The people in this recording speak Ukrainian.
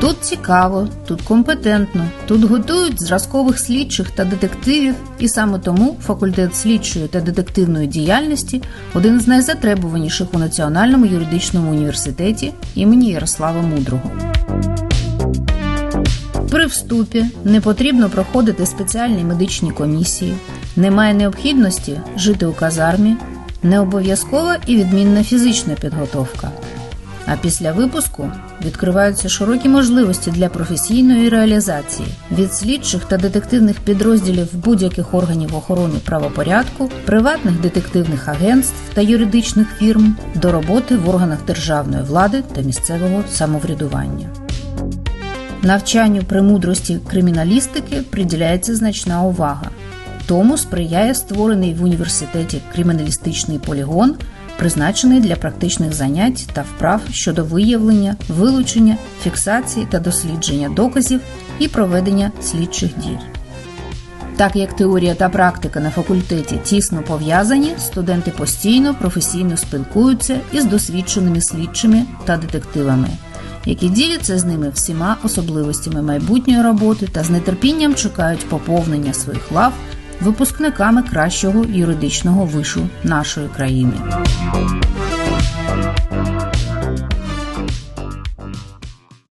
Тут цікаво, тут компетентно, тут готують зразкових слідчих та детективів, і саме тому факультет слідчої та детективної діяльності один з найзатребуваніших у Національному юридичному університеті імені Ярослава Мудрого. При вступі не потрібно проходити спеціальні медичні комісії, немає необхідності жити у казармі, не обов'язкова і відмінна фізична підготовка. А після випуску відкриваються широкі можливості для професійної реалізації від слідчих та детективних підрозділів будь-яких органів охорони правопорядку, приватних детективних агентств та юридичних фірм до роботи в органах державної влади та місцевого самоврядування. Навчанню премудрості криміналістики приділяється значна увага. Тому сприяє створений в університеті криміналістичний полігон, призначений для практичних занять та вправ щодо виявлення, вилучення, фіксації та дослідження доказів і проведення слідчих дій. Так як теорія та практика на факультеті тісно пов'язані, студенти постійно професійно спілкуються із досвідченими слідчими та детективами, які діляться з ними всіма особливостями майбутньої роботи та з нетерпінням чекають поповнення своїх лав випускниками кращого юридичного вишу нашої країни.